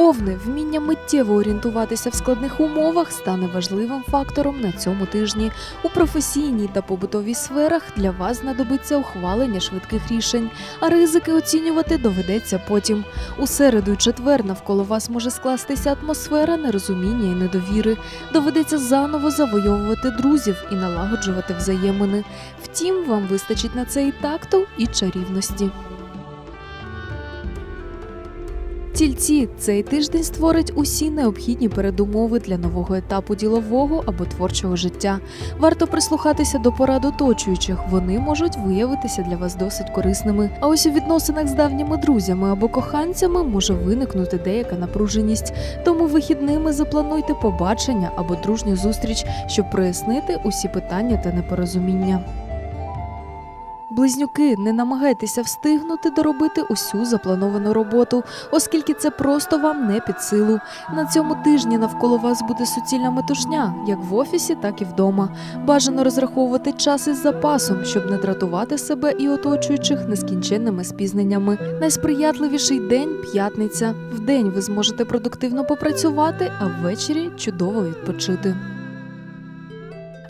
Овни, вміння миттєво орієнтуватися в складних умовах стане важливим фактором на цьому тижні. У професійній та побутовій сферах для вас знадобиться ухвалення швидких рішень, а ризики оцінювати доведеться потім. У середу й четвер навколо вас може скластися атмосфера нерозуміння і недовіри. Доведеться заново завойовувати друзів і налагоджувати взаємини. Втім, вам вистачить на це і такту, і чарівності. Тільці цей тиждень створить усі необхідні передумови для нового етапу ділового або творчого життя. Варто прислухатися до порад оточуючих. Вони можуть виявитися для вас досить корисними. А ось у відносинах з давніми друзями або коханцями може виникнути деяка напруженість. Тому вихідними заплануйте побачення або дружню зустріч, щоб прояснити усі питання та непорозуміння. Близнюки, не намагайтеся встигнути доробити усю заплановану роботу, оскільки це просто вам не під силу. На цьому тижні навколо вас буде суцільна метушня, як в офісі, так і вдома. Бажано розраховувати час із запасом, щоб не дратувати себе і оточуючих нескінченними спізненнями. Найсприятливіший день п'ятниця. Вдень ви зможете продуктивно попрацювати, а ввечері чудово відпочити.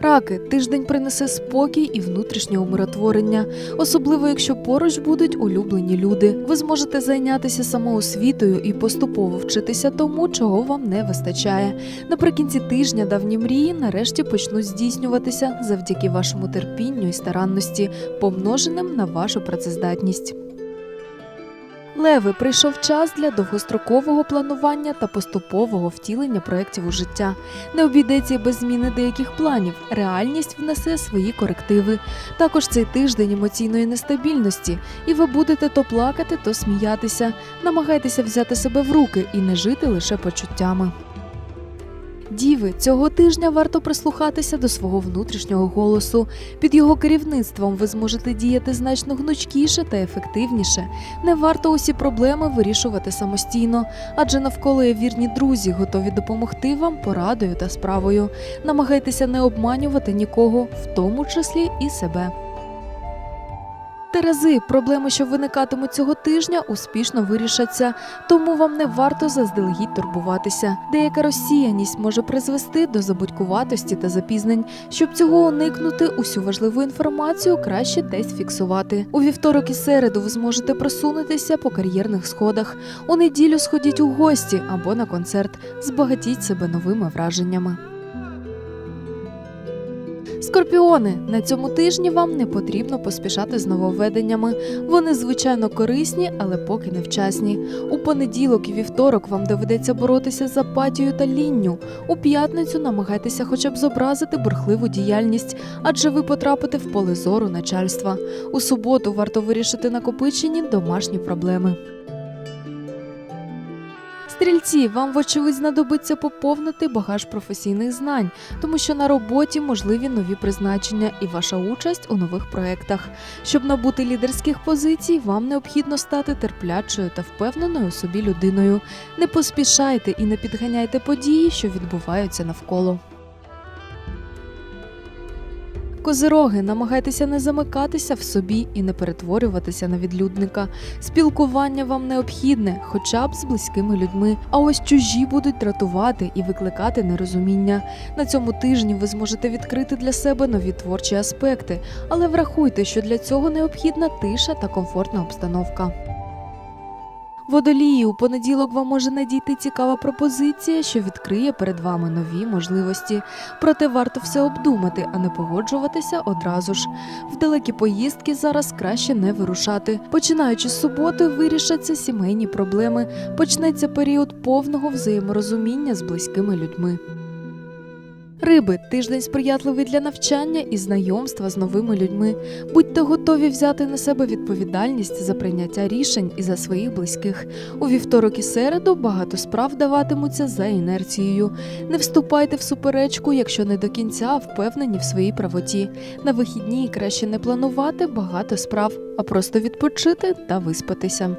Раки тиждень принесе спокій і внутрішнє умиротворення, особливо якщо поруч будуть улюблені люди. Ви зможете зайнятися самоосвітою і поступово вчитися тому, чого вам не вистачає. Наприкінці тижня давні мрії нарешті почнуть здійснюватися завдяки вашому терпінню і старанності, помноженим на вашу працездатність. Леви, прийшов час для довгострокового планування та поступового втілення проєктів у життя. Не обійдеться без зміни деяких планів. Реальність внесе свої корективи. Також цей тиждень емоційної нестабільності, і ви будете то плакати, то сміятися. Намагайтеся взяти себе в руки і не жити лише почуттями. Діви, цього тижня варто прислухатися до свого внутрішнього голосу. Під його керівництвом ви зможете діяти значно гнучкіше та ефективніше. Не варто усі проблеми вирішувати самостійно, адже навколо є вірні друзі, готові допомогти вам порадою та справою. Намагайтеся не обманювати нікого, в тому числі і себе. Терези, проблеми, що виникатимуть цього тижня, успішно вирішаться, тому вам не варто заздалегідь турбуватися. Деяка розсіяність може призвести до забудькуватості та запізнень. Щоб цього уникнути, усю важливу інформацію краще десь фіксувати. У вівторок і середу ви зможете просунутися по кар'єрних сходах. У неділю сходіть у гості або на концерт. Збагатіть себе новими враженнями. Скорпіони, на цьому тижні вам не потрібно поспішати з нововведеннями. Вони звичайно корисні, але поки невчасні. У понеділок і вівторок вам доведеться боротися з апатією та лінню. У п'ятницю намагайтеся хоча б зобразити бурхливу діяльність, адже ви потрапите в поле зору начальства. У суботу варто вирішити накопичені домашні проблеми. Стрільці, вам вочевидь знадобиться поповнити багаж професійних знань, тому що на роботі можливі нові призначення і ваша участь у нових проєктах. Щоб набути лідерських позицій, вам необхідно стати терплячою та впевненою у собі людиною. Не поспішайте і не підганяйте події, що відбуваються навколо. Козироги, намагайтеся не замикатися в собі і не перетворюватися на відлюдника. Спілкування вам необхідне, хоча б з близькими людьми. А ось чужі будуть дратувати і викликати нерозуміння. На цьому тижні ви зможете відкрити для себе нові творчі аспекти, але врахуйте, що для цього необхідна тиша та комфортна обстановка. Водолії, у понеділок вам може надійти цікава пропозиція, що відкриє перед вами нові можливості. Проте варто все обдумати, а не погоджуватися одразу ж. В далекі поїздки зараз краще не вирушати. Починаючи з суботи, вирішаться сімейні проблеми. Почнеться період повного взаєморозуміння з близькими людьми. Риби тиждень сприятливий для навчання і знайомства з новими людьми. Будьте готові взяти на себе відповідальність за прийняття рішень і за своїх близьких. У вівторок і середу багато справ даватимуться за інерцією. Не вступайте в суперечку, якщо не до кінця впевнені в своїй правоті. На вихідні краще не планувати багато справ, а просто відпочити та виспатися.